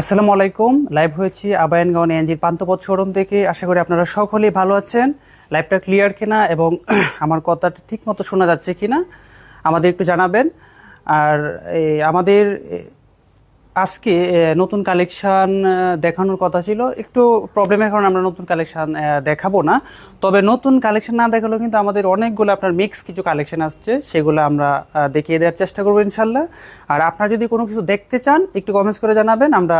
আসসালামু আলাইকুম। লাইভ হয়েছি আবায়নগাঁও এনজির পান্তপথ শোরুম থেকে। আশা করি আপনারা সকলেই ভালো আছেন। লাইভটা ক্লিয়ার কিনা এবং আমার কথাটা ঠিক মতো শোনা যাচ্ছে কিনা আমাদের একটু জানাবেন। আর আমাদের আজকে নতুন কালেকশান দেখানোর কথা ছিল। একটু প্রবলেমের কারণে আমরা নতুন কালেকশান দেখাবো না। তবে নতুন কালেকশান না দেখালেও কিন্তু আমাদের অনেকগুলো আপনার মিক্স কিছু কালেকশান আসছে। সেগুলো আমরা দেখিয়ে দেওয়ার চেষ্টা করব ইনশাল্লাহ। আর আপনারা যদি কোনো কিছু দেখতে চান, একটু কমেন্টস করে জানাবেন। আমরা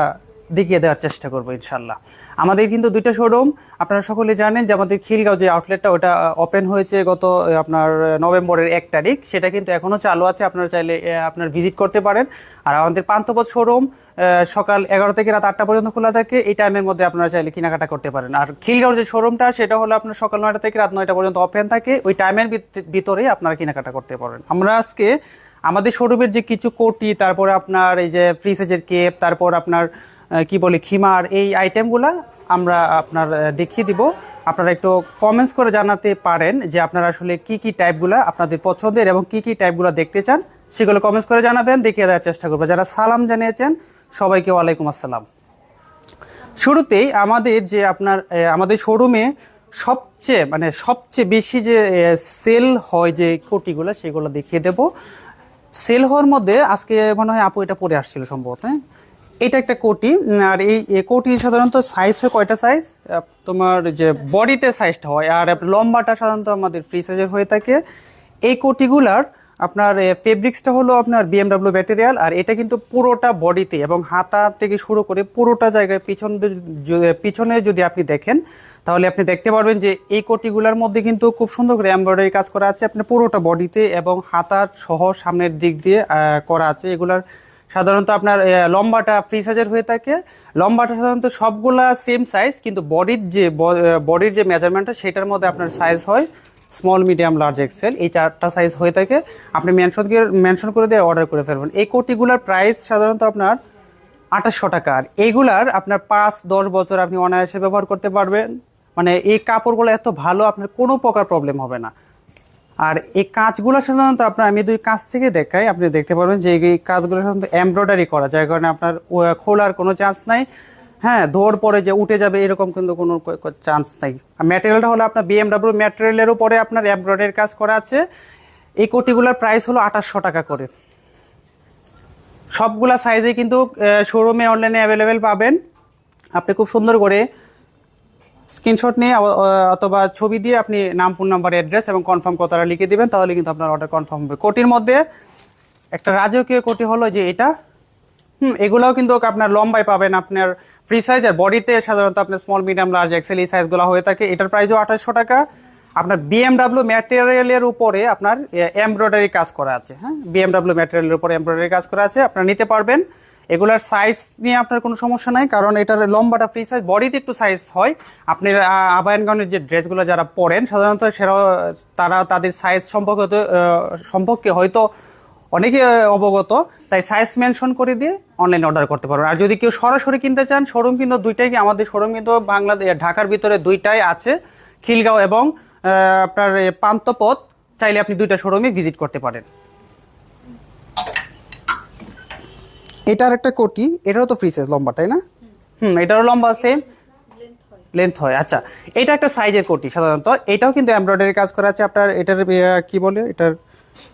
দেখিয়ে দেওয়ার চেষ্টা করব ইনশাল্লাহ আমাদের কিন্তু দুইটা শোরুম আপনারা সকলে জানেন যে আমাদের খিলগাঁও যে আউটলেটটা ওটা ওপেন হয়েছে গত আপনার নভেম্বরের এক তারিখ। সেটা কিন্তু এখনও চালু আছে। আপনারা চাইলে আপনার ভিজিট করতে পারেন। আর আমাদের পান্তপথ শোরুম সকাল এগারো থেকে রাত আটটা পর্যন্ত খোলা থাকে। এই টাইমের মধ্যে আপনারা চাইলে কেনাকাটা করতে পারেন। আর খিলগাঁওর যে শোরুমটা সেটা হলো আপনার সকাল নয়টা থেকে রাত নয়টা পর্যন্ত ওপেন থাকে। ওই টাইমের ভিতরেই আপনারা কেনাকাটা করতে পারেন। আমরা আজকে আমাদের শোরুমের যে কিছু কোটি, তারপর আপনার এই যে ফ্রিসেজের কেপ তারপর আপনার কি বলে খিমার এই আইটেমগুলা আমরা আপনার দেখিয়ে দিব। আপনারা একটু কমেন্টস করে জানাতে পারেন যে আপনারা আসলে কি কি টাইপগুলা আপনাদের পছন্দের এবং কি কি টাইপগুলো দেখতে চান, সেগুলো কমেন্টস করে জানাবেন, দেখিয়ে দেওয়ার চেষ্টা করব। যারা সালাম জানিয়েছেন, সবাইকে ওয়ালাইকুম আসসালাম। শুরুতেই আমাদের যে আপনার আমাদের শোরুমে সবচেয়ে মানে সবচেয়ে বেশি যে সেল হয় যে কোটিগুলো, সেগুলো দেখিয়ে দেব। সেল হওয়ার মধ্যে আজকে মনে হয় আপু এটা পরে আসছিল সম্ভবত হ্যাঁ? এটা একটা কোটি আর এই কোটি সাধারণত সাইজ হয় কয়টা সাইজ তোমার যে বডিতে সাইজটা হয়, আর লম্বাটা সাধারণত আমাদের ফ্রি সাইজের হয়ে থাকে। এই কোটিগুলার আপনার ফেব্রিক্সটা হলো আপনার বিএমডাব্লিউ ম্যাটেরিয়াল আর এটা কিন্তু পুরোটা বডিতে এবং হাতা থেকে শুরু করে পুরোটা জায়গায় পিছন পিছনে যদি আপনি দেখেন, তাহলে আপনি দেখতে পারবেন যে এই কোটিগুলোর মধ্যে কিন্তু খুব সুন্দর করে এমব্রয়ডারি কাজ করা আছে। আপনার পুরোটা বডিতে এবং হাতার সহ সামনের দিক দিয়ে করা আছে। এগুলার সাধারণত আপনার লম্বাটা ফ্রি সাইজের হয়ে থাকে। লম্বাটা সাধারণত সবগুলা সেম সাইজ কিন্তু বডির যে বডির যে মেজারমেন্টটা সেটার মধ্যে আপনার সাইজ হয় স্মল মিডিয়াম লার্জ এক্সেল এই চারটা সাইজ হয়ে থাকে। আপনি মেনশন মেনশন করে দিয়ে অর্ডার করে ফেলবেন। এই কোটিগুলার প্রাইস সাধারণত আপনার আঠাশশো টাকা। আর এইগুলার আপনার পাঁচ, দশ বছর আপনি অনায়াসে ব্যবহার করতে পারবেন। মানে এই কাপড়গুলো এত ভালো, আপনার কোনো প্রকার প্রবলেম হবে না। আর এই কাজগুলো সাধারণত আপনার আমি দুই কাজ থেকে দেখাই। আপনি দেখতে পারবেন যে এই কাজগুলো সাধারণত এমব্রয়ডারি করা যার কারণে আপনার খোলার কোনো চান্স নাই। হ্যাঁ ধোয়ার পরে যে উঠে যাবে এরকম কিন্তু কোনো চান্স নাই। আর ম্যাটেরিয়ালটা হলো আপনার বিএমডাব্লিউ ম্যাটেরিয়ালের উপরে আপনার এমব্রয়ডারি কাজ করা আছে। এই কোটিগুলোর প্রাইস হলো আঠাশশো টাকা করে। সবগুলা সাইজে কিন্তু শোরুমে অনলাইনে অ্যাভেলেবেল পাবেন। আপনি খুব সুন্দর করে স্ক্রিনশট নিয়ে অথবা ছবি দিয়ে আপনি নাম, ফোন নাম্বার, অ্যাড্রেস এবং কনফার্ম কথাটা লিখে দিবেন, তাহলে কিন্তু আপনার অর্ডার কনফার্ম হবে। কোটির মধ্যে একটা রাজকীয় কোটি হলো যে এটা। হুম, এগুলোও কিন্তু আপনার লম্বায় পাবেন আপনার ফ্রি সাইজ আর বডিতে, সাধারণত আপনার স্মল মিডিয়াম লার্জ এক্সেল এই সাইজগুলো হয়ে থাকে। এটার প্রাইসও আঠাশশো টাকা। আপনার বিএমডাব্লিউ ম্যাটেরিয়ালের উপরে আপনার এমব্রয়ডারি কাজ করা আছে। হ্যাঁ বিএমডাব্লিউ ম্যাটেরিয়ালের উপরে এমব্রয়ডারি কাজ করা আছে। আপনারা নিতে পারবেন। এগুলার সাইজ নিয়ে আপনার কোনো সমস্যা নাই, কারণ এটার লম্বাটা ফ্রি সাইজ বডিতে একটু সাইজ হয়। আপনি আবায়নগণের যে ড্রেসগুলো যারা পরেন, সাধারণত সেরা তারা তাদের সাইজ সম্পর্কে সম্পর্কে হয়তো অনেকে অবগত। তাই সাইজ মেনশন করে দিয়ে অনলাইন অর্ডার করতে পারবেন। আর যদি কেউ সরাসরি কিনতে চান শোরুম কিন্তু দুইটাই, আমাদের শোরুম কিন্তু বাংলাদেশ ঢাকার ভিতরে দুইটাই আছে। খিলগাঁও এবং আপনার পান্তপথ, চাইলে আপনি দুইটা শোরুমে ভিজিট করতে পারেন। এটার একটা কোটি এটারও তো ফ্রি সাইজ লম্বা, তাই না? হুম, এটারও লম্বা সেম লেন্থ হয় আচ্ছা। এটা একটা সাইজের কোটি সাধারণত। এটাও কিন্তু এমব্রয়ডারি কাজ করা আছে। আপনার এটার কি বলে? এটার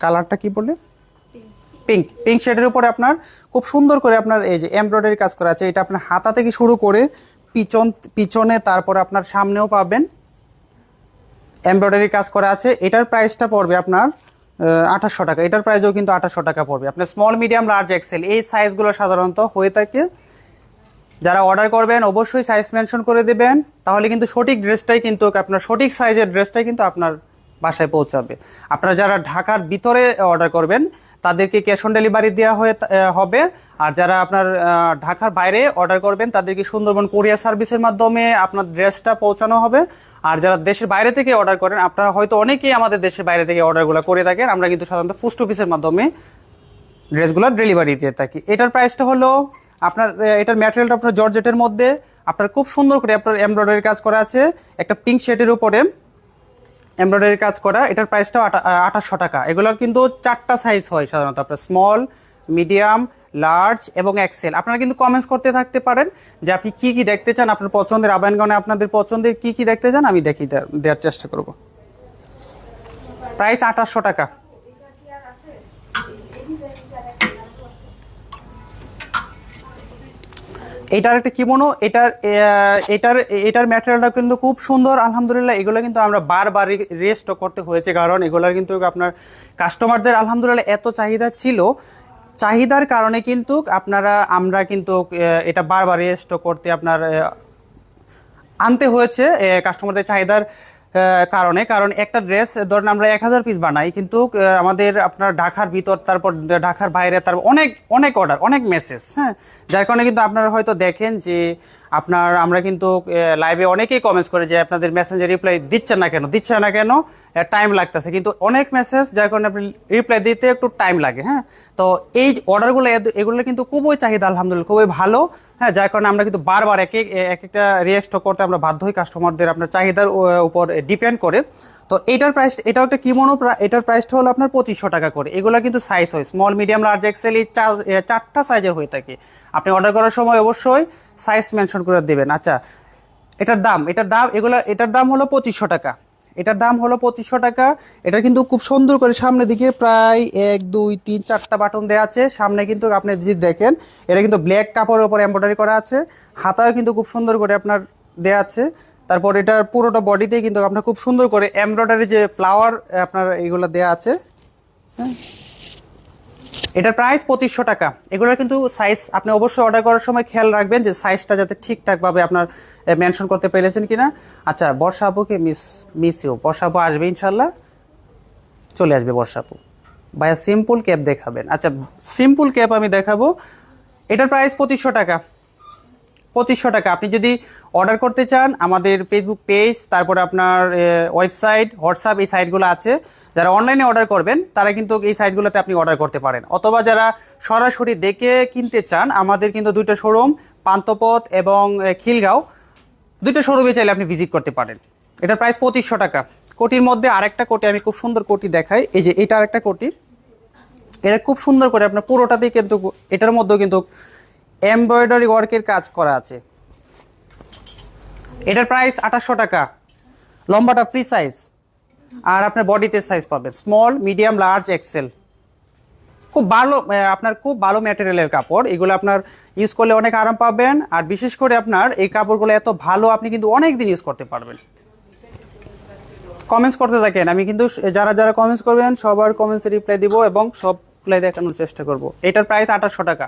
কালারটা কি বলে? পিঙ্ক পিঙ্ক শেডের উপরে আপনার খুব সুন্দর করে আপনার এই যে এমব্রয়ডারি কাজ করা আছে। এটা আপনার হাতা থেকে শুরু করে পিছন, পিছনে, তারপরে আপনার সামনেও পাবেন। এমব্রয়ডারি কাজ করা আছে। এটার প্রাইসটা পড়বে আপনার আঠাশশো টাকা। এটার প্রাইসও কিন্তু আঠাশশো টাকা পড়বে। আপনার স্মল মিডিয়াম লার্জ এক্সেল এই সাইজগুলো সাধারণত হয়ে থাকে। যারা অর্ডার করবেন, অবশ্যই সাইজ মেনশন করে দেবেন। তাহলে কিন্তু সঠিক ড্রেসটাই কিন্তু, আপনার সঠিক সাইজের ড্রেসটাই কিন্তু আপনার বাসায় পৌঁছাবে। আপনারা যারা ঢাকার ভিতরে অর্ডার করবেন তাদেরকে ক্যাশ অন ডেলিভারি দেওয়া হয়ে হবে। আর যারা আপনার ঢাকার বাইরে অর্ডার করবেন, তাদেরকে সুন্দরবন কোরিয়ার সার্ভিসের মাধ্যমে আপনার ড্রেসটা পৌঁছানো হবে। আর যারা দেশের বাইরে থেকে অর্ডার করেন, আপনারা হয়তো অনেকেই আমাদের দেশের বাইরে থেকে অর্ডারগুলো করে থাকেন। আমরা কিন্তু সাধারণত পোস্ট অফিসের মাধ্যমে ড্রেসগুলো ডেলিভারি দিয়ে থাকি। এটার প্রাইসটা হলো আপনার এটার ম্যাটেরিয়ালটা আপনার জর্জেটের মধ্যে। আপনার খুব সুন্দর করে আপনার এমব্রয়ডারি কাজ করা আছে। একটা পিঙ্ক শেডের উপরে। এমব্রয়ডারি কাজ করা, এটার প্রাইসটাও আঠাশশো টাকা। এগুলোর কিন্তু চারটা সাইজ হয় সাধারণত। আপনার স্মল মিডিয়াম লার্জ এবং এক্সেল আপনারা কিন্তু কমেন্টস করতে থাকতে পারেন যে আপনি কি কি দেখতে চান, আপনার পছন্দের আবায়নগণে আপনাদের পছন্দের কি কি দেখতে চান, আমি দেখি দেওয়ার চেষ্টা করব। প্রাইস আঠাশশো টাকা। এটার একটা কিমোনো এটার এটার এটার ম্যাটেরিয়ালটা কিন্তু খুব সুন্দর, আলহামদুলিল্লাহ। এগুলো কিন্তু আমরা বারবার রেস্ট করতে হয়েছে, কারণ এগুলোর কিন্তু আপনার কাস্টমারদের আলহামদুলিল্লাহ এত চাহিদা ছিল। চাহিদার কারণে কিন্তু আপনারা, আমরা কিন্তু এটা বারবার রেস্ট করতে আপনার আনতে হয়েছে কাস্টমারদের চাহিদার কারণে, কারণ একটা ড্রেস ধরেন আমরা এক হাজার পিস বানাই, কিন্তু আমাদের আপনার ঢাকার ভিতর, তারপর ঢাকার বাইরে তারপর অনেক অনেক অর্ডার অনেক মেসেজ হ্যাঁ? যার কারণে কিন্তু আপনারা হয়তো দেখেন যে, আপনার, আমরা কিন্তু লাইভে অনেকেই কমেন্টস করে যে, আপনাদের মেসেঞ্জে রিপ্লাই দিচ্ছেন না কেন দিচ্ছে না কেন? টাইম লাগতেছে। কিন্তু অনেক মেসেজ যার কারণে আপনি রিপ্লাই দিতে একটু টাইম লাগে হ্যাঁ? তো এই অর্ডারগুলো এগুলো কিন্তু খুবই চাহিদা, আলহামদুলিল্লাহ, খুবই ভালো হ্যাঁ? যার কারণে আমরা কিন্তু বারবার এক এক এক একটা রিয়েক্ট করতে আমরা বাধ্য হই কাস্টমারদের আপনার চাহিদার উপর ডিপেন্ড করে। তো এটার প্রাইস এটাও একটা কিমোনো এটার প্রাইসটা হলো আপনার পঁচিশশো টাকা করে। এগুলো কিন্তু সাইজ হয়। স্মল মিডিয়াম লার্জ এক্সেল এই চারটা সাইজের হয়ে থাকে। আপনি অর্ডার করার সময় অবশ্যই সাইজ মেনশন করে দেবেন। আচ্ছা এটার দাম এটার দাম, এগুলো, এটার দাম হলো পঁচিশশো টাকা। এটার দাম হলো পঁচিশশো টাকা। এটা কিন্তু খুব সুন্দর করে সামনের দিকে প্রায় এক, দুই, তিন, চারটা বাটন দেওয়া আছে। সামনে কিন্তু আপনি যদি দেখেন, এটা কিন্তু ব্ল্যাক কাপড়ের উপর এম্ব্রয়ডারি করা আছে। হাতাও কিন্তু খুব সুন্দর করে আপনার দেওয়া আছে। তারপর এটার পুরোটা বডিতে কিন্তু আপনার খুব সুন্দর করে এমব্রয়ডারি যে ফ্লাওয়ার আপনার এইগুলো দেওয়া আছে। এটার প্রাইস পঁচিশশো টাকা। এগুলোর কিন্তু সাইজ আপনি অবশ্যই অর্ডার করার সময় খেয়াল রাখবেন যে সাইজটা যাতে ঠিকঠাকভাবে আপনার মেনশন করতে পেরেছেন কিনা। আচ্ছা বর্ষা আপুকে মিস মিস ইউ বর্ষা আপু আসবে ইনশাল্লাহ চলে আসবে বর্ষা আপু। ভাইয়া সিম্পল ক্যাপ দেখাবেন। আচ্ছা সিম্পল ক্যাপ আমি দেখাবো। এটার প্রাইস পঁচিশশো টাকা। পঁচিশশো টাকা। আপনি যদি অর্ডার করতে চান, আমাদের ফেসবুক পেজ তারপরে আপনার ওয়েবসাইট হোয়াটসঅ্যাপ এই সাইটগুলো আছে। যারা অনলাইনে অর্ডার করবেন, তারা কিন্তু এই সাইটগুলোতে আপনি অর্ডার করতে পারেন। অথবা যারা সরাসরি দেখে কিনতে চান, আমাদের কিন্তু দুইটা শোরুম পান্তপথ এবং খিলগাঁও, দুইটা শোরুমে চাইলে আপনি ভিজিট করতে পারেন। এটার প্রাইস পঁচিশশো টাকা। কোটির মধ্যে আরেকটা কোটি, আমি খুব সুন্দর কোটি দেখাই। এই যে এটা আরেকটা কোটি। এটা খুব সুন্দর করে আপনার পুরোটাতেই কিন্তু, এটার মধ্যেও কিন্তু এমব্রয়ডারি ওয়ার্কের কাজ করা আছে। এটার প্রাইস আঠাশশো টাকা। লম্বাটা ফ্রি সাইজ আর আপনার বডিতে সাইজ পাবেন। স্মল মিডিয়াম লার্জ এক্সেল খুব ভালো আপনার খুব ভালো ম্যাটেরিয়ালের কাপড়। এগুলো আপনার ইউজ করলে অনেক আরাম পাবেন। আর বিশেষ করে আপনার এই কাপড়গুলো এত ভালো, আপনি কিন্তু অনেক দিন ইউজ করতে পারবেন। কমেন্টস করতে থাকেন। আমি কিন্তু যারা যারা কমেন্টস করবেন, সবার কমেন্টসে রিপ্লাই দিব এবং সবগুলাই দেখানোর চেষ্টা করব। এটার প্রাইস আঠাশশো টাকা।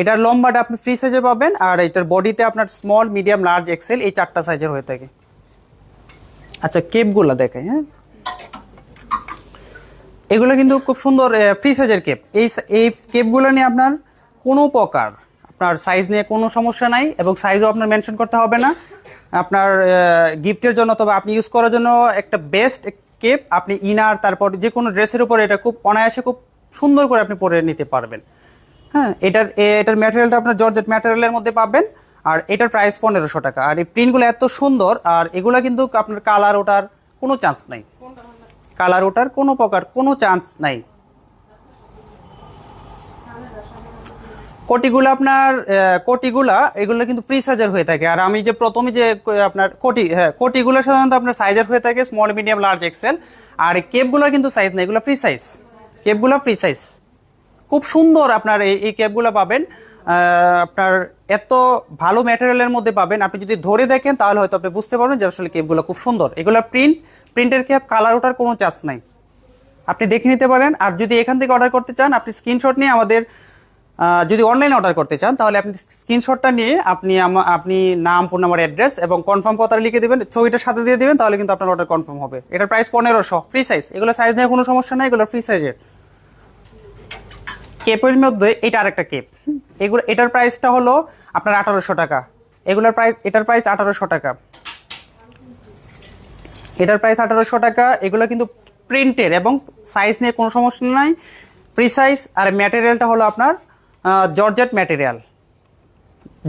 এটার লম্বাটা আপনি ফ্রি সাইজে পাবেন আর এটার বডিতে আপনার স্মল মিডিয়াম লার্জ এক্সেল এই চারটা সাইজের হয়ে থাকে। আচ্ছা কেপগুলো দেখাই হ্যাঁ। এগুলো কিন্তু খুব সুন্দর ফ্রি সাইজের কেপ এই এই কেপগুলো নিয়ে আপনার কোনো প্রকার আপনার সাইজ নিয়ে কোনো সমস্যা নাই এবং সাইজও আপনার মেনশন করতে হবে না। আপনার গিফটের জন্য তবে আপনি ইউজ করার জন্য একটা বেস্ট কেপ আপনি ইনার তারপর যে কোনো ড্রেসের উপর এটা খুব অনায়াসে খুব সুন্দর করে আপনি পরে নিতে পারবেন। হ্যাঁ এটার এটার ম্যাটেরিয়ালটা আপনার জর্জেট ম্যাটেরিয়ালের মধ্যে পাবেন, আর এটার প্রাইস পনেরোশো টাকা। আর এই প্রিন্টগুলো এত সুন্দর, আর এগুলা কিন্তু আপনার কালার ওটার কোনো চান্স নাই। কালার ওটার কোনো প্রকার কোনো চান্স নাই। কোটিগুলো আপনার কোটিগুলা এগুলো কিন্তু ফ্রি সাইজের হয়ে থাকে। আর আমি যে প্রথমে যে আপনার কোটি হ্যাঁ কোটিগুলো সাধারণত আপনার সাইজের হয়ে থাকে স্মল মিডিয়াম লার্জ এক্সেল আর কেপগুলো কিন্তু সাইজ নেই, এগুলো ফ্রি সাইজ কেপগুলো ফ্রি সাইজ খুব সুন্দর আপনার এই ক্যাপগুলো পাবেন। আপনার এত ভালো ম্যাটেরিয়ালের মধ্যে পাবেন। আপনি যদি ধরে দেখেন, তাহলে হয়তো আপনি বুঝতে পারবেন যে আসলে ক্যাপগুলো খুব সুন্দর। এগুলো প্রিন্ট প্রিন্টের ক্যাপ কালার ওঠার কোনো চান্স নাই। আপনি দেখে নিতে পারেন। আর যদি এখান থেকে অর্ডার করতে চান, আপনি স্ক্রিনশট নিয়ে আমাদের যদি অনলাইনে অর্ডার করতে চান, তাহলে আপনি স্ক্রিনশটটা নিয়ে আপনি আপনি নাম ফোন নাম্বার অ্যাড্রেস এবং কনফার্ম কথা লিখে দেবেন। ছবিটার সাথে দিয়ে দেবেন, তাহলে কিন্তু আপনার অর্ডার কনফার্ম হবে। এটার প্রাইস পনেরোশো। ফ্রি সাইজ এগুলো সাইজ নিয়ে কোনো সমস্যা নাই, এগুলো ফ্রি সাইজের কেপের মধ্যে এটা আরেকটা কেপ। এগুলো, এটার প্রাইসটা হলো আপনার আঠারোশো টাকা। এগুলোর প্রাইস এটার প্রাইস আঠারোশো টাকা। এটার প্রাইস আঠারোশো টাকা, এগুলো কিন্তু প্রিন্টের এবং সাইজ নিয়ে কোনো সমস্যা নাই। ফ্রি সাইজ আর ম্যাটেরিয়ালটা হলো আপনার জর্জেট ম্যাটেরিয়াল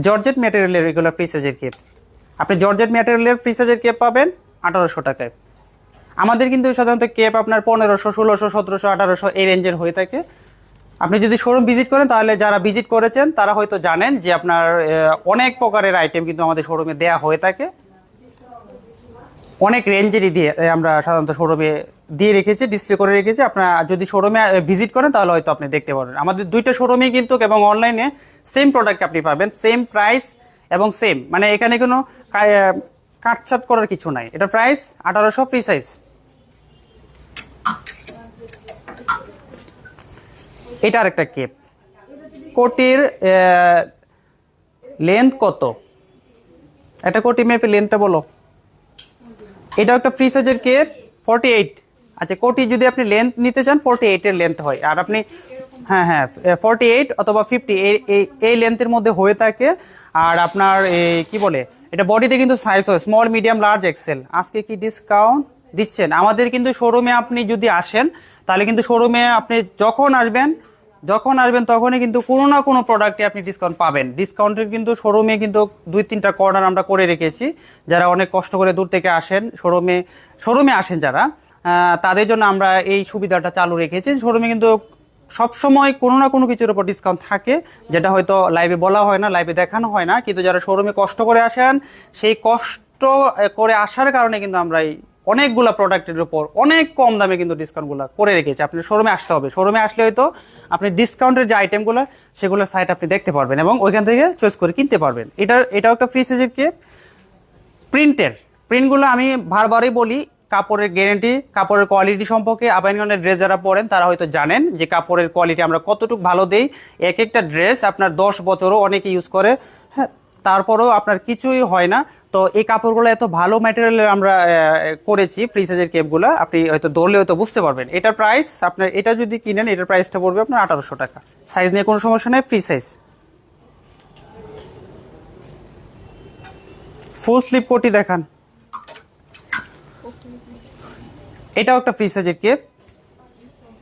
জর্জেট ম্যাটেরিয়ালের এগুলো ফ্রি সাইজের কেপ আপনি জর্জেট ম্যাটেরিয়ালের ফ্রি সাইজের কেপ পাবেন আঠারোশো টাকায়। আমাদের কিন্তু সাধারণত কেপ আপনার পনেরোশো, ষোলোশো, সতেরোশো, আঠারোশো এই রেঞ্জের হয়ে থাকে। আপনি যদি শোরুম ভিজিট করেন, তাহলে যারা ভিজিট করেছেন, তারা হয়তো জানেন যে আপনার অনেক প্রকারের আইটেম কিন্তু আমাদের শোরুমে দেয়া হয়ে থাকে। অনেক রেঞ্জেরই দিয়ে আমরা সাধারণত শোরুমে দিয়ে রেখেছি ডিসপ্লে করে রেখেছি। আপনারা যদি শোরুমে ভিজিট করেন, তাহলে হয়তো আপনি দেখতে পারবেন। আমাদের দুইটা শোরুমে কিন্তু, এবং অনলাইনে সেম প্রোডাক্ট আপনি পাবেন সেম প্রাইস এবং সেম মানে এখানে কোনো কাটছাট করার কিছু নাই। এটা প্রাইস আঠারোশো ফ্রি এটা আরেকটা কেপ। কোটির লেন্থ কত? একটা কোটি মেপে লেন্থটা বলো। এটা একটা ফ্রি সাইজের কেপ ফর্টি এইট আচ্ছা কোটি যদি আপনি লেন্থ নিতে চান ফর্টি এইটের লেন্থ হয়। আর আপনি হ্যাঁ হ্যাঁ ফর্টি এইট অথবা ফিফটি এই লেন্থের মধ্যে হয়ে থাকে। আর আপনার কি বলে? এটা বডিতে কিন্তু সাইজ হয় স্মল মিডিয়াম লার্জ এক্সেল আজকে কি ডিসকাউন্ট দিচ্ছেন? আমাদের কিন্তু শোরুমে আপনি যদি আসেন তাহলে কিন্তু শোরুমে আপনি যখন আসবেন যখন আসবেন তখনই কিন্তু কোনো না কোনো প্রোডাক্টে আপনি ডিসকাউন্ট পাবেন। ডিসকাউন্টের কিন্তু শোরুমে কিন্তু দুই তিনটা কর্নার আমরা করে রেখেছি। যারা অনেক কষ্ট করে দূর থেকে আসেন শোরুমে শোরুমে আসেন যারা তাদের জন্য আমরা এই সুবিধাটা চালু রেখেছি। শোরুমে কিন্তু সবসময় কোনো না কোনো কিছুর উপর ডিসকাউন্ট থাকে, যেটা হয়তো লাইভে বলা হয় না লাইভে দেখানো হয় না। কিন্তু যারা শোরুমে কষ্ট করে আসেন, সেই কষ্ট করে আসার কারণে কিন্তু আমরা এই অনেকগুলা প্রোডাক্টের উপর অনেক কম দামে কিন্তু ডিসকাউন্টগুলো করে রেখেছে। আপনি শোরুমে আসতে হবে। শোরুমে আসলে হয়তো আপনি ডিসকাউন্টের যে আইটেমগুলো সেগুলোর সাইট আপনি দেখতে পারবেন এবং ওইখান থেকে চয়েস করে কিনতে পারবেন। এটা, এটাও একটা ফ্রি সাইজের কেপ প্রিন্টের প্রিন্টগুলো আমি বারবারই বলি, কাপড়ের গ্যারেন্টি কাপড়ের কোয়ালিটি সম্পর্কে আবাইনগণের ড্রেস যারা পরেন, তারা হয়তো জানেন যে কাপড়ের কোয়ালিটি আমরা কতটুকু ভালো দেই। এক একটা ড্রেস আপনার দশ বছরও অনেকে ইউজ করে। হ্যাঁ তারপরেও আপনার কিছুই হয় না। তো এই কাপড়গুলো এত ভালো ম্যাটেরিয়ালের আমরা করেছি ফ্রি সাইজের কেপগুলো আপনি হয়তো ধরলে হয়তো বুঝতে পারবেন। এটার প্রাইস আপনার, এটা যদি কিনেন, এটার প্রাইসটা পড়বে আপনার আঠারোশো টাকা। সাইজ নিয়ে কোনো সমস্যা নেই ফ্রি সাইজ ফুল স্লিপ কোটি দেখান। এটাও একটা ফ্রি সাইজের কেপ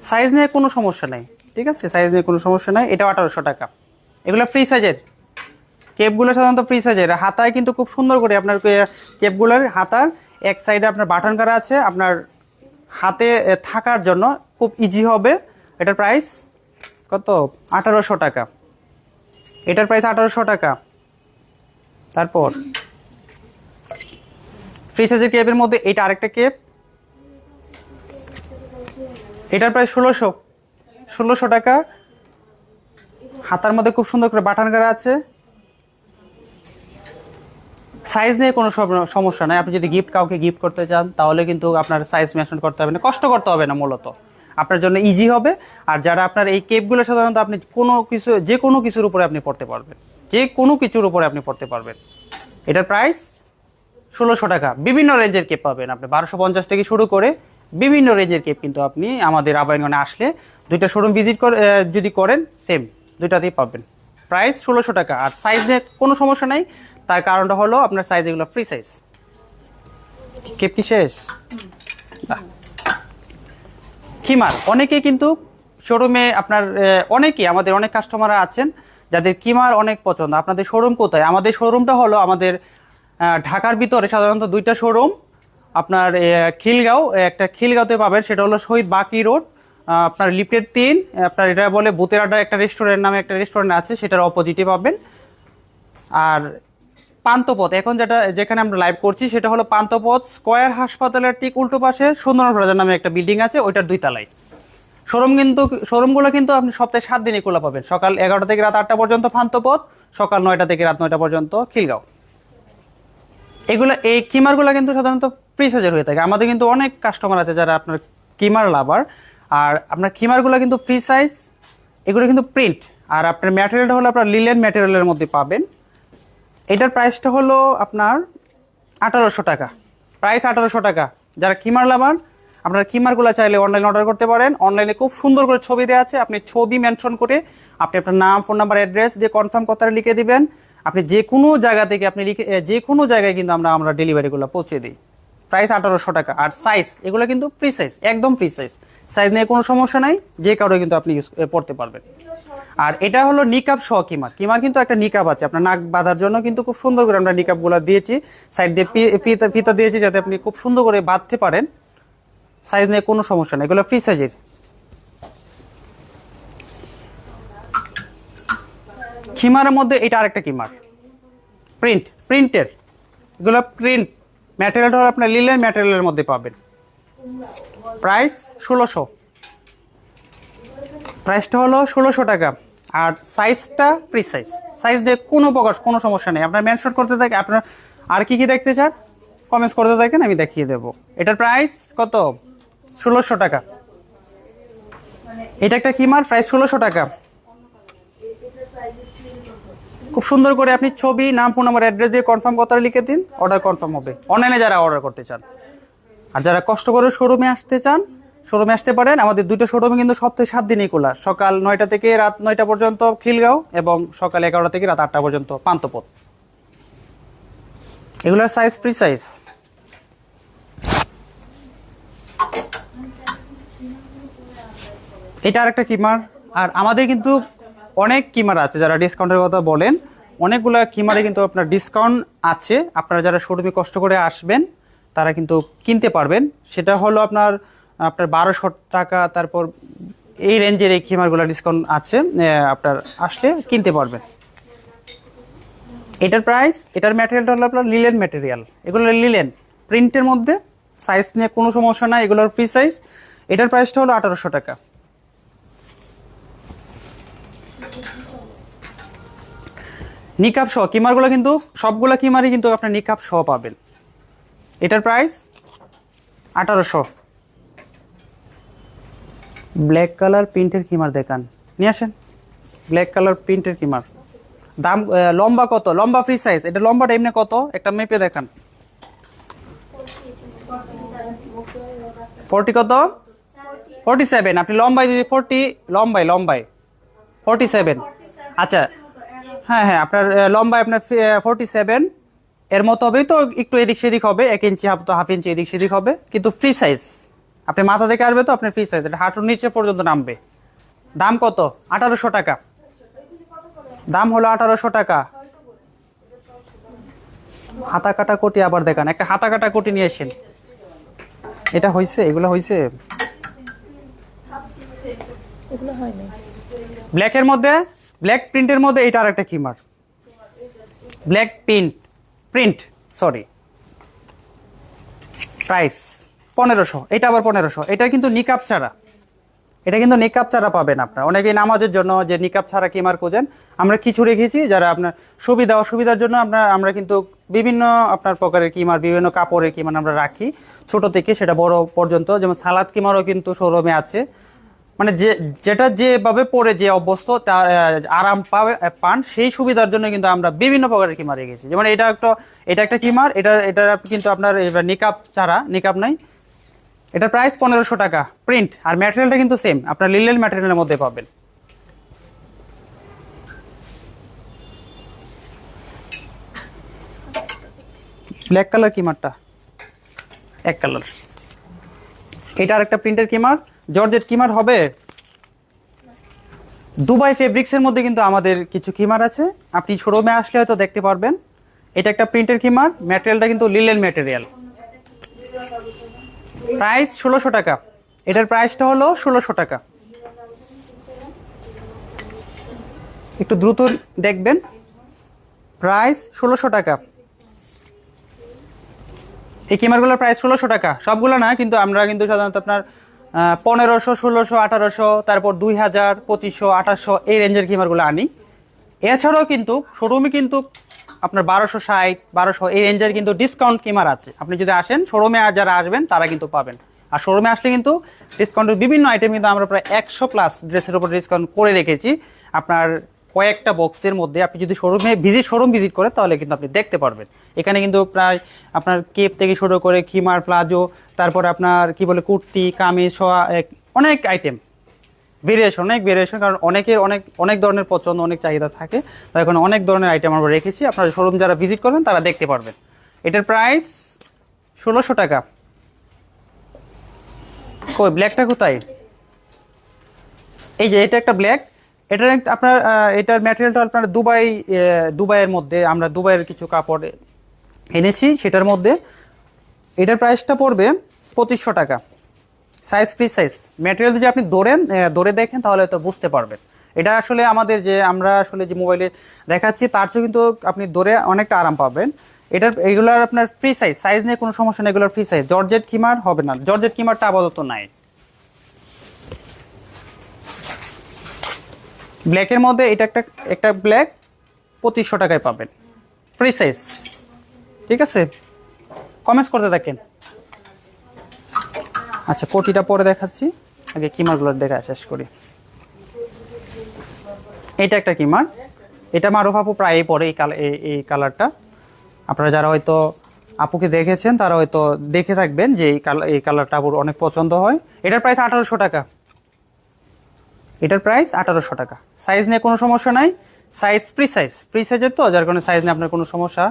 সাইজ নিয়ে কোনো সমস্যা নাই, ঠিক আছে? সাইজ নিয়ে কোনো সমস্যা নাই, এটাও আঠারোশো টাকা। এগুলো ফ্রি সাইজের কেপগুলো সাধারণত ফ্রি সাইজের হাতায় কিন্তু খুব সুন্দর করে আপনার কেপগুলোর হাতার এক সাইডে আপনার বাটন করা আছে। আপনার হাতে থাকার জন্য খুব ইজি হবে। এটার প্রাইস কত? আঠারোশো টাকা। এটার প্রাইস আঠারোশো টাকা। তারপর ফ্রি সাইজের কেপের মধ্যে এটা আরেকটা কেপ এটার প্রায় ষোলোশো। ষোলোশো টাকা। হাতার মধ্যে খুব সুন্দর করে বাটান করা আছে। সাইজ নিয়ে কোনো সমস্যা নাই। আপনি যদি গিফট কাউকে গিফট করতে চান, তাহলে কিন্তু আপনার সাইজ মেনশন করতে হবে না। কষ্ট করতে হবে না মূলত। আপনার জন্য ইজি হবে। আর যারা আপনার এই কেপগুলো সাধারণত আপনি কোনো কিছু যে কোনো কিছুর উপরে আপনি পড়তে পারবেন। যে কোনো কিছুর উপরে আপনি পড়তে পারবেন। এটার প্রাইস ষোলোশো টাকা। বিভিন্ন রেঞ্জের কেপ পাবেন আপনি। বারোশো পঞ্চাশ থেকে শুরু করে বিভিন্ন রেঞ্জের কেপ কিন্তু আপনি আমাদের আবাইনগণে আসলে দুইটা শোরুম ভিজিট করে যদি করেন সেম দুইটাতেই পাবেন। প্রাইস ষোলোশো টাকা। আর সাইজ নিয়ে কোনো সমস্যা নাই। তার কারণটা হলো আপনার সাইজ এগুলো ফ্রি সাইজ কেপ কি শেষ। কিমার অনেকে কিন্তু শোরুমে আপনার অনেকেই, আমাদের অনেক কাস্টমার আছেন, যাদের কিমার অনেক পছন্দ। আপনাদের শোরুম কোথায়? আমাদের শোরুমটা হলো আমাদের ঢাকার ভিতরে সাধারণত দুইটা শোরুম আপনার খিলগাঁও, একটা খিলগাঁওতে পাবেন, সেটা হলো শহীদ বাকি রোড আপনার লিফটের তিন, আপনার এটা বলে বুতের আড্ডা একটা রেস্টুরেন্ট নামে একটা রেস্টুরেন্ট আছে, সেটার অপোজিটে পাবেন। আর পান্তপথ। এখন যেটা, যেখানে আমরা লাইভ করছি, সেটা হলো পান্তপথ স্কয়ার হাসপাতালের ঠিক উল্টো পাশে সুন্দর প্লাজা নামে একটা বিল্ডিং আছে, ওইটার দুই তলায়। শোরুম কিন্তু, শোরুমগুলো কিন্তু আপনি সপ্তাহে সাত দিনই খোলা পাবেন। সকাল এগারোটা থেকে রাত আটটা পর্যন্ত পান্তপথ, সকাল নয়টা থেকে রাত নয়টা পর্যন্ত খিলগাঁও। এগুলো, এই কিমারগুলো কিন্তু সাধারণত ফ্রি সাইজের হয়ে থাকে। আমাদের কিন্তু অনেক কাস্টমার আছে যারা আপনার কিমার লাভার আর আপনার কিমারগুলো কিন্তু ফ্রি সাইজ এগুলো কিন্তু প্রিন্ট আর আপনার ম্যাটেরিয়ালটা হলো আপনার লিলেন ম্যাটেরিয়ালের মধ্যে পাবেন। এটার প্রাইসটা হলো আপনার আঠারোশো টাকা। প্রাইস আঠারোশো টাকা। যারা কিমার লাভার আপনারা কিমারগুলো চাইলে অনলাইনে অর্ডার করতে পারেন। অনলাইনে খুব সুন্দর করে ছবি দেওয়া আছে। আপনি ছবি মেনশন করে আপনি আপনার নাম ফোন নাম্বার অ্যাড্রেস দিয়ে কনফার্ম কথাটা লিখে দিবেন। আপনি যে কোনো জায়গা থেকে আপনি লিখে যে কোনো জায়গায় কিন্তু আমরা আমরা ডেলিভারিগুলো পৌঁছে দিই। প্রাইস আঠারোশো টাকা। আর সাইজ এগুলো কিন্তু ফ্রি সাইজ একদম ফ্রি সাইজ নিয়ে কোনো সমস্যা নাই। যে কারও কিন্তু আপনি ইউজ পড়তে পারবেন। আর এটা হলো নিকাব সহ কিমার কিমার কিন্তু একটা নিকাব আছে। আপনার নাক বাঁধার জন্য কিন্তু খুব সুন্দর করে আমরা নিকাবগুলো দিয়েছি। সাইড দিয়ে ফিতা ফিতা দিয়েছি যাতে আপনি খুব সুন্দর করে বাঁধতে পারেন। সাইজ নিয়ে কোনো সমস্যা নেই। এগুলো ফ্রি সাইজের। খিমারের মধ্যে এটা আরেকটা কিমার প্রিন্ট। প্রিন্টের। এগুলো প্রিন্ট। ম্যাটেরিয়ালটা হলো আপনার লিলেন ম্যাটেরিয়ালের মধ্যে পাবেন। প্রাইস ষোলোশো। প্রাইসটা হলো ষোলোশো টাকা। আর সাইজটা ফ্রি সাইজ দিয়ে কোনো প্রকার কোনো সমস্যা নেই। আপনার মেনশন করতে থাকে আপনার আর কি কি দেখতে চান? কমেন্টস করতে থাকেন, আমি দেখিয়ে দেবো। এটার প্রাইস কত? ষোলোশো টাকা। এটা একটা কিমার প্রাইস ষোলোশো টাকা। খুব সুন্দর করে আপনি ছবি, নাম ফোন নাম্বার অ্যাড্রেস দিয়ে কনফার্ম কথাটা লিখে দিন অর্ডার কনফার্ম হবে। অনলাইনে যারা অর্ডার করতে চান, আর যারা কষ্ট করে শোরুমে আসতে চান শোরুমে আসতে পারেন। আমাদের দুটো শোরুমে কিন্তু সপ্তাহে সাত দিনই খোলা। সকাল নয়টা থেকে রাত নয়টা পর্যন্ত খিলগাঁও এবং সকাল এগারোটা থেকে রাত আটটা পর্যন্ত পান্তপথ এগুলোর সাইজ ফ্রি সাইজ এটা আরেকটা কিমার। আর আমাদের কিন্তু অনেক কিমার আছে, যারা ডিসকাউন্টের কথা বলেন। অনেকগুলো কিমারে কিন্তু আপনার ডিসকাউন্ট আছে। আপনারা যারা শোরুমে কষ্ট করে আসবেন, তারা কিন্তু কিনতে পারবেন। সেটা হলো আপনার আপনার বারোশো টাকা, তারপর এই রেঞ্জের এই কিমারগুলো ডিসকাউন্ট আছে আপনার আসলে কিনতে পারবেন। এটার প্রাইস এটার ম্যাটেরিয়ালটা হলো আপনার লিলেন ম্যাটেরিয়াল এগুলো লিলেন প্রিন্টের মধ্যে সাইজ নিয়ে কোনো সমস্যা নাই, এগুলোর ফ্রি সাইজ এটার প্রাইসটা হলো আঠারোশো টাকা। নিকাপ সহ কিমারগুলো কিন্তু, সবগুলো কিমারই কিন্তু আপনার নিকাপ সহ পাবেন। এটার প্রাইস আঠারোশো। ব্ল্যাক কালার প্রিন্টের কিমার দেখান? নিয়ে আসেন। ব্ল্যাক কালার প্রিন্টের কিমার। দাম লম্বা কত? লম্বা ফ্রি সাইজ এটা লম্বাটা এমনি কত? একটা মেপে দেখান। ফোরটি কত? ফোরটি সেভেন আপনি লম্বাই দিদি ফোরটি লম্বাই লম্বাই ফোরটি সেভেন আচ্ছা। হ্যাঁ হ্যাঁ আপনার লম্বাই আপনার ফোরটি সেভেন এর মতো হবেই তো, একটু এদিক সেদিক হবে। এক ইঞ্চি হাফ তো হাফ ইঞ্চি এদিক সেদিক হবে। কিন্তু ফ্রি সাইজ আপনি মাথা থেকে আসবে তো আপনার ফ্রি সাইজ এটা। হাঁটুর নিচে পর্যন্ত নামবে। দাম কত? আঠারোশো টাকা। দাম হলো আঠারোশো টাকা। হাতা কাটা কোটি আবার দেখান। একটা হাতা কাটা কোটি নিয়ে এসেন এটা হয়েছে এগুলো হয়েছে ব্ল্যাকের মধ্যে? ব্ল্যাক প্রিন্টের মধ্যে এটা আর একটা কিমার black print. Print sorry price পনেরোশো, এটা আবার পনেরোশো। এটা কিন্তু নিকাপ ছাড়া। এটা কিন্তু নিকাপ ছাড়া পাবেন আপনার। অনেকেই নামাজের জন্য যে নিকাপ ছাড়া কিমার খোঁজেন। আমরা কিছু রেখেছি যারা আপনার সুবিধা, অসুবিধার জন্য আপনার আমরা কিন্তু বিভিন্ন আপনার প্রকারের কিমার, বিভিন্ন কাপড়ের কিমার আমরা রাখি। ছোট থেকে সেটা বড় পর্যন্ত। যেমন সালাদ কিমারও কিন্তু শোরুমে আছে। মানে যে, যেটা যেভাবে পরে যে অভ্যস্ত তার আরাম পাবে পান, সেই সুবিধার জন্য কিন্তু আমরা বিভিন্ন প্রকারের কিমার রেখেছি। যেমন এটা একটা এটা একটা কিমার, এটা এটা কিন্তু আপনার নিকাপ ছাড়া নিকাপ নাই। এটার প্রাইস পনেরোশো টাকা। প্রিন্ট আর ম্যাটেরিয়ালটা কিন্তু সেম আপনার লিলেন ম্যাটেরিয়ালের মধ্যে পাবেন। ব্ল্যাক কালার কিমারটা? এক কালার এটা আর একটা প্রিন্টের কিমার। জর্জেট কিমার হবে? দুবাই ফেব্রিক্সের মধ্যে কিন্তু আমাদের কিছু কিমার আছে। আপনি শোরুমে আসলে হয়তো দেখতে পারবেন। এটা একটা প্রিন্টের কিমার। ম্যাটেরিয়ালটা কিন্তু লিলেন ম্যাটেরিয়াল প্রাইস ষোলোশো টাকা। এটার প্রাইসটা হলো ষোলোশো টাকা। একটু দ্রুত দেখবেন। প্রাইস ষোলোশো টাকা। এই কিমারগুলোর প্রাইস ষোলোশো টাকা। সবগুলো না, কিন্তু আমরা কিন্তু সাধারণত আপনার পনেরোশো, ষোলোশো, আঠারোশো, তারপর দুই হাজার, পঁচিশশো, আঠাশশো এই রেঞ্জের কিমারগুলো আনি। এছাড়াও কিন্তু শোরুমে কিন্তু আপনার বারোশো ষাট, বারোশো, এই রেঞ্জের কিন্তু ডিসকাউন্ট কিমার আছে। আপনি যদি আসেন শোরুমে আর যারা আসবেন, তারা কিন্তু পাবেন। আর শোরুমে আসলে কিন্তু ডিসকাউন্টের বিভিন্ন আইটেম কিন্তু আমরা প্রায় একশো প্লাস ড্রেসের উপর ডিসকাউন্ট করে রেখেছি। আপনার কয়েকটা বক্সের মধ্যে আপনি যদি শোরুমে ভিজিট শোরুম ভিজিট করেন, তাহলে কিন্তু আপনি দেখতে পারবেন। এখানে কিন্তু প্রায় আপনার কেপ থেকে শুরু করে খিমার প্লাজো, তারপর আপনার কি বলে কুর্তি, কামিজ অনেক আইটেম ভেরিয়েশন অনেক ভেরিয়েশন কারণ অনেকের অনেক অনেক ধরনের পছন্দ, অনেক চাহিদা থাকে। তাই এখন অনেক ধরনের আইটেম আমরা রেখেছি। আপনার শোরুম যারা ভিজিট করবেন, তারা দেখতে পারবেন। এটার প্রাইস ষোলোশো টাকা। কই ব্ল্যাকটা কোথায়? এই যে, এটা একটা ব্ল্যাক এটার আপনার এটার ম্যাটেরিয়ালটা আপনার দুবাই দুবাইয়ের মধ্যে, আমরা দুবাইয়ের কিছু কাপড় এনেছি, সেটার মধ্যে। এটার প্রাইসটা পড়বে পঁচিশশো টাকা। সাইজ ফ্রি সাইজ ম্যাটেরিয়াল যদি আপনি দৌড়েন দৌড়ে দেখেন, তাহলে তো বুঝতে পারবেন। এটা আসলে আমাদের যে, আমরা আসলে যে মোবাইলে দেখাচ্ছি, তার চেয়ে কিন্তু আপনি ধরে অনেকটা আরাম পাবেন। এটার এগুলার আপনার ফ্রি সাইজ সাইজ নিয়ে কোনো সমস্যা নেই, এগুলোর ফ্রি সাইজ জর্জেট কিমার হবে না। জর্জেট কিমারটা আপাতত নাই। ব্ল্যাকের মধ্যে এটা একটা একটা ব্ল্যাক পঁচিশশো টাকায় পাবেন। ফ্রি সাইজ ঠিক আছে? কমেন্টস করতে থাকেন। আচ্ছা কোটিটা পরে দেখাচ্ছি। আগে কিমারগুলো দেখা, শেষ করি। এটা একটা কিমার। এটা মারুফ আপু প্রায়ই পরে এই কালার এই কালারটা। আপনারা যারা হয়তো আপুকে দেখেছেন, তারা হয়তো দেখে থাকবেন যে এই কালার এই কালারটা আপুর অনেক পছন্দ হয়। এটার প্রাইস আঠারোশো টাকা। এটার প্রাইস আঠারোশো টাকা। সাইজ নিয়ে কোনো সমস্যা নাই। সাইজ ফ্রি সাইজ ফ্রি সাইজের তো, যার কারণে সাইজ নিয়ে আপনার কোনো সমস্যা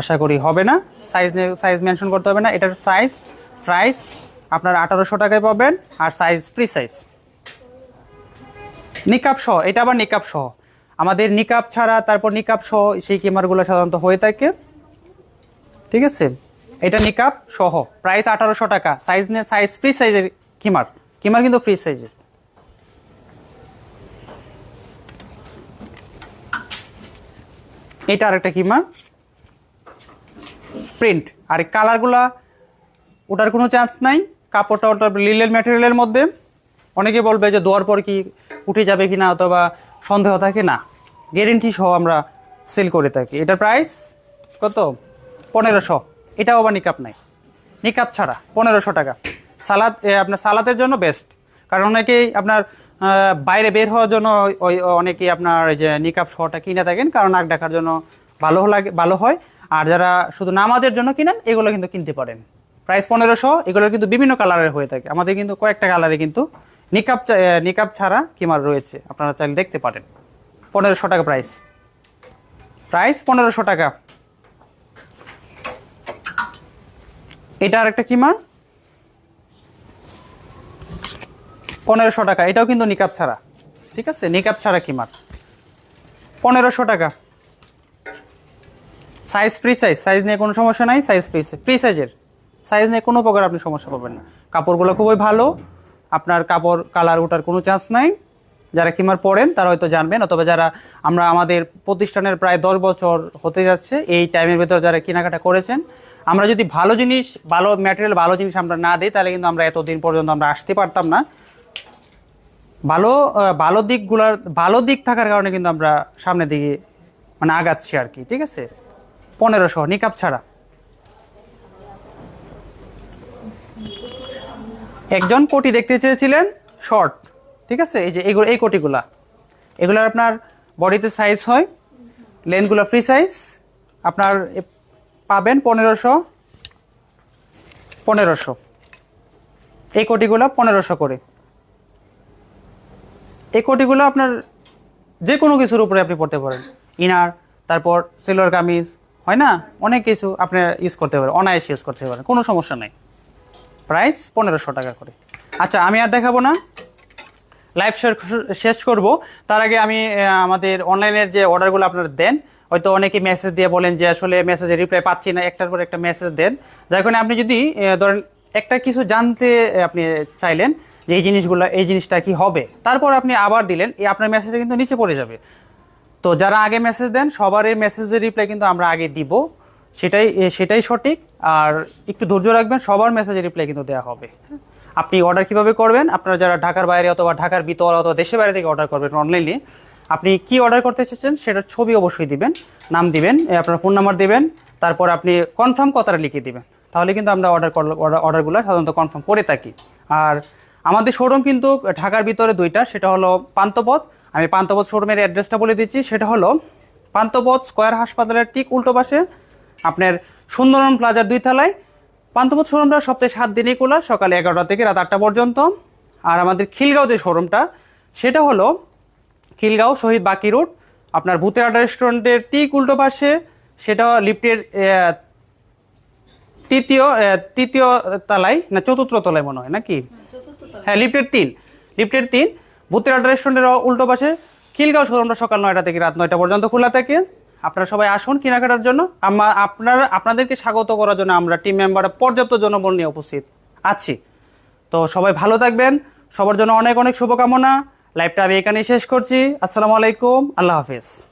আশা করি হবে না। সাইজ নিয়ে সাইজ মেনশন করতে হবে না। এটার সাইজ প্রাইস আপনার আঠারোশো টাকায় পাবেন আর সাইজ ফ্রি সাইজ নিকাপ সহ, এটা আবার নিকাপ সহ। আমাদের নিকাপ ছাড়া, তারপর নিকাপ সহ, সেই কিমারগুলো সাধারণত হয়ে থাকে। ঠিক আছে? এটা নিকাপ সহ। প্রাইস আঠারোশো টাকা। সাইজ নিয়ে সাইজ ফ্রি সাইজের কিমার। কিমার কিন্তু ফ্রি সাইজের এটা আরেকটা কিমার। প্রিন্ট আর কালারগুলা ওটার কোনো চান্স নাই। কাপড়টা ওটা লিলের ম্যাটেরিয়ালের মধ্যে। অনেকে বলবে যে দোয়ার পর কি উঠে যাবে কি না অথবা সন্দেহ থাকে, না। গ্যারেন্টি সহ আমরা সেল করে থাকি। এটার প্রাইস কত? পনেরোশো। এটাও আবার নিকাপ নাই। নিকাপ ছাড়া, পনেরোশো টাকা। সালাদ আপনার সালাদের জন্য বেস্ট কারণ অনেকেই আপনার বাইরে বের হওয়ার জন্য ওই- অনেকেই আপনার যে নিকাপ শহটা কিনে থাকেন, কারণ নাক ডাকার জন্য ভালো লাগে, ভালো হয়। আর যারা শুধু নামাজের জন্য কিনেন, এগুলো কিন্তু কিনতে পারেন। প্রাইস পনেরোশো, এগুলো কিন্তু বিভিন্ন কালারের হয়ে থাকে। আমাদের কিন্তু কয়েকটা কালারে কিন্তু নিকাপ নিকাপ ছাড়া কিমার রয়েছে। আপনারা চাইলে দেখতে পারেন। পনেরোশো টাকা প্রাইস। প্রাইস পনেরোশো টাকা। এটা আর একটা কিমা? পনেরোশো টাকা। এটাও কিন্তু নিকাপ ছাড়া। ঠিক আছে? নিকাপ ছাড়া কিমার। পনেরোশো টাকা। Size free size. সাইজ নিয়ে কোনো সমস্যা নাই, সাইজ ফ্রি ফ্রি সাইজের। সাইজ নিয়ে কোনো প্রকার আপনি সমস্যা পাবেন না। কাপড়গুলো খুবই ভালো। আপনার কাপড় কালার ওঠার কোনো চান্স নাই। যারা কিমার পড়েন তারা হয়তো জানবেন, অথবা যারা আমরা আমাদের প্রতিষ্ঠানের প্রায় দশ বছর হতে যাচ্ছে, এই টাইমের ভেতর যারা কেনাকাটা করেছেন, আমরা যদি ভালো জিনিস, ভালো ম্যাটেরিয়াল ভালো জিনিস আমরা না দিই, তাহলে কিন্তু আমরা এতদিন পর্যন্ত আমরা আসতে পারতাম না। ভালো ভালো দিকগুলার, ভালো দিক থাকার কারণে কিন্তু আমরা সামনের দিকে মানে আগাচ্ছি আর কি, ঠিক আছে? পনেরোশো নিকাপ ছাড়া। একজন কোটি দেখতে চেয়েছিলেন শর্ট ঠিক আছে? এই যে এগুলো, এই কোটিগুলা। এগুলোর আপনার বডিতে সাইজ হয় লেন্থগুলো ফ্রি সাইজ আপনার পাবেন পনেরোশো পনেরোশো। এই কোটিগুলো পনেরোশো করে। এই কোটিগুলো আপনার যে কোনো কিছুর উপরে আপনি পড়তে পারেন। ইনার, তারপর সিলোয়ার কামিজ, হয় না? অনেক কিছু আপনি ইউজ করতে পারেন, অনায়াসে ইউজ করতে পারেন, কোনো সমস্যা নাই। প্রাইস পনেরোশো টাকা করে। আচ্ছা আমি আর দেখাবো না। লাইভ শেষ করব। তার আগে আমি আমাদের অনলাইনের যে অর্ডারগুলো আপনারা দেন, হয়তো অনেকে মেসেজ দিয়ে বলেন যে আসলে মেসেজের রিপ্লাই পাচ্ছি না, একটার পর একটা মেসেজ দেন। যার কারণে আপনি যদি ধরেন একটা কিছু জানতে আপনি চাইলেন যে এই জিনিসগুলো, এই জিনিসটা কি হবে? তারপর আপনি আবার দিলেন, এই আপনার মেসেজটা কিন্তু নিচে পড়ে যাবে। তো যারা আগে মেসেজ দেন, সবারই মেসেজের রিপ্লাই কিন্তু আমরা আগে দিব। সেটাই সেটাই সঠিক। আর একটু ধৈর্য রাখবেন, সবার মেসেজের রিপ্লাই কিন্তু দেওয়া হবে। আপনি অর্ডার কীভাবে করবেন? আপনারা যারা ঢাকার বাইরে অথবা ঢাকার ভিতর অথবা দেশের বাইরে থেকে অর্ডার করবেন অনলাইনে আপনি কি অর্ডার করতে চাচ্ছেন সেটার ছবি অবশ্যই দিবেন, নাম দিবেন আপনার ফোন নাম্বার দিবেন, তারপর আপনি কনফার্ম কথাটা লিখে দিবেন। তাহলে কিন্তু আমরা অর্ডার অর্ডারগুলো সাধারণত কনফার্ম করে থাকি। আর আমাদের শোরুম কিন্তু ঢাকার ভিতরে দুইটা, সেটা হলো পান্তপথ আমি পান্তপথ শোরুমের অ্যাড্রেসটা বলে দিচ্ছি, সেটা হলো পান্তপথ স্কয়ার হাসপাতালের ঠিক উল্টো পাশে আপনার সুন্দরবন প্লাজার দুই তলায়। পান্তপথ শোরুমটা সপ্তাহে সাত দিনই খোলা সকালে এগারোটা থেকে রাত আটটা পর্যন্ত। আর আমাদের খিলগাঁও যে শোরুমটা সেটা হলো খিলগাঁও শহীদ বাকি রোড আপনার ভূতের আড্ডা রেস্টুরেন্টের ঠিক উল্টো পাশে সেটা লিফটের তৃতীয় তৃতীয় তলায় না চতুর্থ তলায় মনে হয় নাকি? হ্যাঁ লিফটের তিন লিফটের তিন। ভূতের আড্ডা রেস্টুরেন্টের উল্টো পাশে খিলগাঁও শোরুমটা সকাল নয়টা থেকে রাত নয়টা পর্যন্ত খোলা থাকে। আপনারা সবাই আসুন কেনাকাটার জন্য। আমার আপনার, আপনাদেরকে স্বাগত করার জন্য আমরা টিম মেম্বার পর্যাপ্ত জনবল নিয়ে উপস্থিত আছি। তো সবাই ভালো থাকবেন। সবার জন্য অনেক অনেক শুভকামনা। লাইভটা আমি এখানেই শেষ করছি। আসসালামু আলাইকুম। আল্লাহ হাফিজ।